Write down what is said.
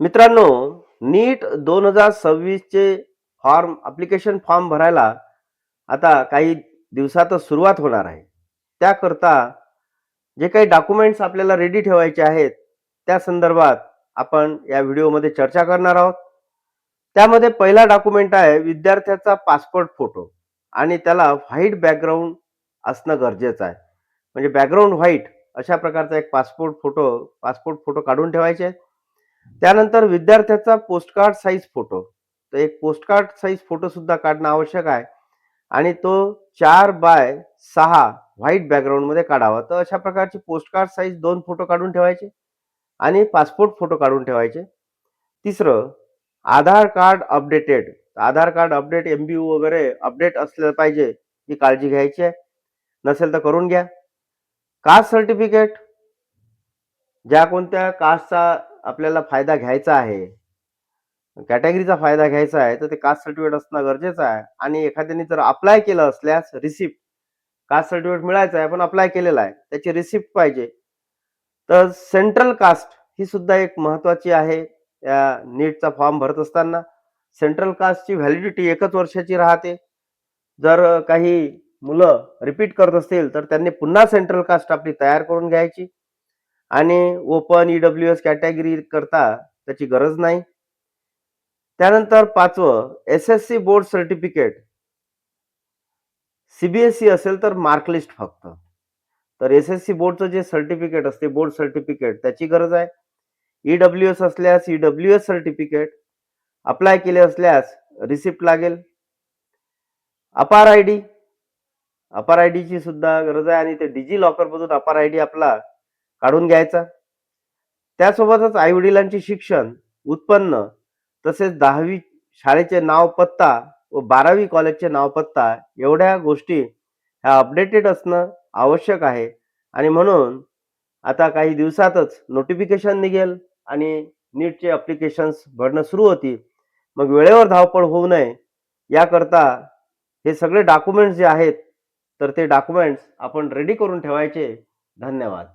मित्रांनो नीट दोन हजार सव्वीसचे फॉर्म अप्लिकेशन फॉर्म भरायला आता काही दिवसातच सुरुवात होणार आहे. त्याकरता जे काही डॉक्युमेंट्स आपल्याला रेडी ठेवायचे आहेत त्या संदर्भात आपण या व्हिडिओमध्ये चर्चा करणार आहोत. त्यामध्ये पहिला डॉक्युमेंट आहे विद्यार्थ्याचा पासपोर्ट फोटो आणि त्याला व्हाईट बॅकग्राऊंड असणं गरजेचं आहे. म्हणजे बॅकग्राऊंड व्हाईट अशा प्रकारचा एक पासपोर्ट फोटो पासपोर्ट फोटो काढून ठेवायचे. आहेत त्यानंतर विद्यार्थ्याचा पोस्टकार्ड साईज फोटो तर एक पोस्टकार्ड साईज फोटो सुद्धा काढणं आवश्यक आहे. आणि तो चार बाय सहा व्हाईट बॅकग्राऊंडमध्ये काढावा. तर अशा प्रकारचे पोस्टकार्ड साईज दोन फोटो काढून ठेवायचे आणि पासपोर्ट फोटो काढून ठेवायचे. तिसरं Aadhaar card updated Aadhaar card update M B U वगैरे अपडेट असलं पाहिजे ही काळजी घ्यायची आहे. नसेल तर करून घ्या. कास्ट सर्टिफिकेट ज्या कोणत्या कास्टचा आपल्याला फायदा घ्यायचा आहे. कॅटेगरीचा फायदा घ्यायचा आहे तर ते कास्ट सर्टिफिकेट असणं गरजेचं आहे. आणि एखाद्याने जर अप्लाय केलं असल्यास रिसिप्ट कास्ट सर्टिफिकेट मिळायचं आहे पण अप्लाय केलेला आहे त्याची रिसिप्ट पाहिजे. तर सेंट्रल कास्ट ही सुद्धा एक महत्वाची आहे या नीटचा फॉर्म भरत असताना. सेंट्रल कास्टची व्हॅलिडिटी एकच वर्षाची राहते. जर काही मुलं रिपीट करत असतील तर त्यांनी पुन्हा सेंट्रल कास्ट आपली तयार करून घ्यायची. आणि ओपन ईडब्ल्यू एस कॅटेगरी करता त्याची गरज नाही. त्यानंतर पाचवं S S C board certificate CBSE असेल तर मार्कलिस्ट फक्त. तर एस एस सी बोर्डचं जे सर्टिफिकेट असते बोर्ड सर्टिफिकेट त्याची गरज आहे. ईडब्ल्यू एस असल्यास E W S certificate apply केले असल्यास रिसिप्ट लागेल. APAAR I D APAAR I डीची सुद्धा गरज आहे आणि ते डिजी लॉकरमधून अपार आय डी आपला काढून घ्यायचा. त्यासोबतच आई वडिलांचे शिक्षण उत्पन्न तसेच दहावी शाळेचे नाव पत्ता व बारावी कॉलेजचे नाव पत्ता एवढ्या गोष्टी ह्या अपडेटेड असणं आवश्यक आहे. आणि म्हणून आता काही दिवसातच नोटिफिकेशन निघेल आणि नीटचे अप्लिकेशन्स भरणं सुरू होतील. मग वेळेवर धावपळ होऊ नये. याकरता हे सगळे डॉक्युमेंट्स जे आहेत तर ते डॉक्युमेंट्स आपण रेडी करून ठेवायचे. धन्यवाद.